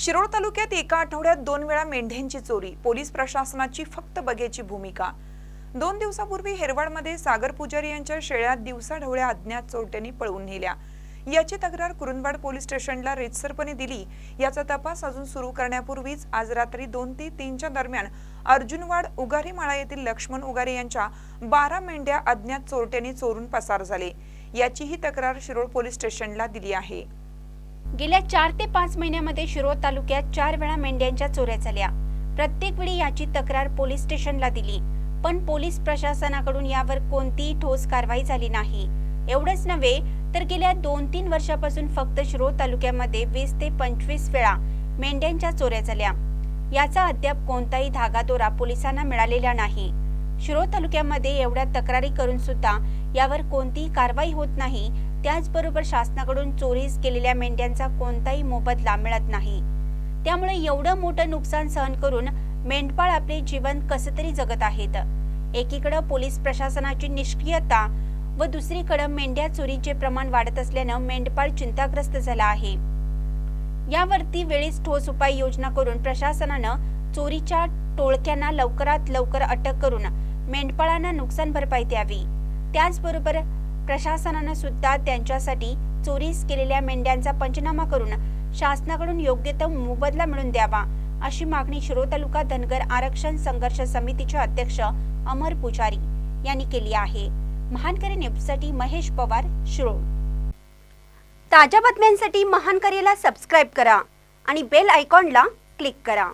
शिरोळ तालुक्यात एका आठवड्यात दोन वेळा मेंढ्यांची चोरी. पोलीस प्रशासनाची फक्त बघ्याची भूमिका. दोन दिवसापूर्वी हेरवाडमध्ये सागर पुजारी यांच्या शेळ्यात दिवसाढवळ्या अज्ञात चोरट्यांनी पळवून नेल्या. याची तक्रार कुरुंदवाड पोलीस स्टेशनला रेतसरपणे दिली. याचा तपास अजून सुरू करण्यापूर्वीच आज रात्री दोन ते तीनच्या दरम्यान अर्जुनवाड उगारी माळा येथील लक्ष्मण उगारे यांच्या बारा मेंढ्या अज्ञात चोरट्यांनी चोरून पसार झाले. याचीही तक्रार शिरोळ पोलीस स्टेशनला दिली आहे. गेल्या चार ते पाच महिन्यामध्ये शिरोळ तालुक्यात चार वेळा मेंढ्यांच्या चोऱ्या झाल्या. प्रत्येक वेळी याची तक्रार पोलीस स्टेशनला दिली. पण पोलीस प्रशासनाकडून यावर कोणतीही ठोस कारवाई झाली नाही. एवढंच नव्हे तर गेल्या दोन तीन वर्षापासून फक्त शिरोळ तालुक्यामध्ये वीस ते पंचवीस वेळा मेंढ्यांच्या चोऱ्या झाल्या. याचा अद्याप कोणताही धागादोरा पोलिसांना मिळालेला नाही. शिरोळ तालुक्यामध्ये एवढ्या तक्रारी करून सुद्धा यावर कोणतीही कारवाई होत नाही त्याचबरोबर शासनाकडून चोरीस केलेल्या मेंढ्यांचा कोणताही मोबदला मिळत नाही. त्यामुळे एवढं मोठं नुकसान सहन करून मेंढपाळ आपले जीवन कसं तरी जगत आहेत. एकीकडं पोलीस प्रशासनाची निष्क्रियता व दुसरीकडं मेंढ्या चोरीचे प्रमाण वाढत असल्यानं मेंढपाळ चिंताग्रस्त झाला आहे. यावरती वेळीच ठोस उपाय योजना करून प्रशासनानं चोरीच्या टोळक्यांना लवकरात लवकर अटक करून मेंढपाळांना नुकसान भरपाई द्यावी. त्याचबरोबर प्रशासनानं सुद्धा त्यांच्यासाठी चोरीस केलेल्या मेंढ्यांचा पंचनामा करून शासनाकडून योग्य तो मोबदला मिळून द्यावा अशी मागणी शिरो तालुका धनगर आरक्षण संघर्ष समितीचे अध्यक्ष अमर पुजारी यांनी केली आहे. महानकरी न्यूजसाठी महेश पवार शिरो ताज्या बातम्यांसाठी महानकरीला सबस्क्राईब करा आणि बेल आयकॉनला क्लिक करा.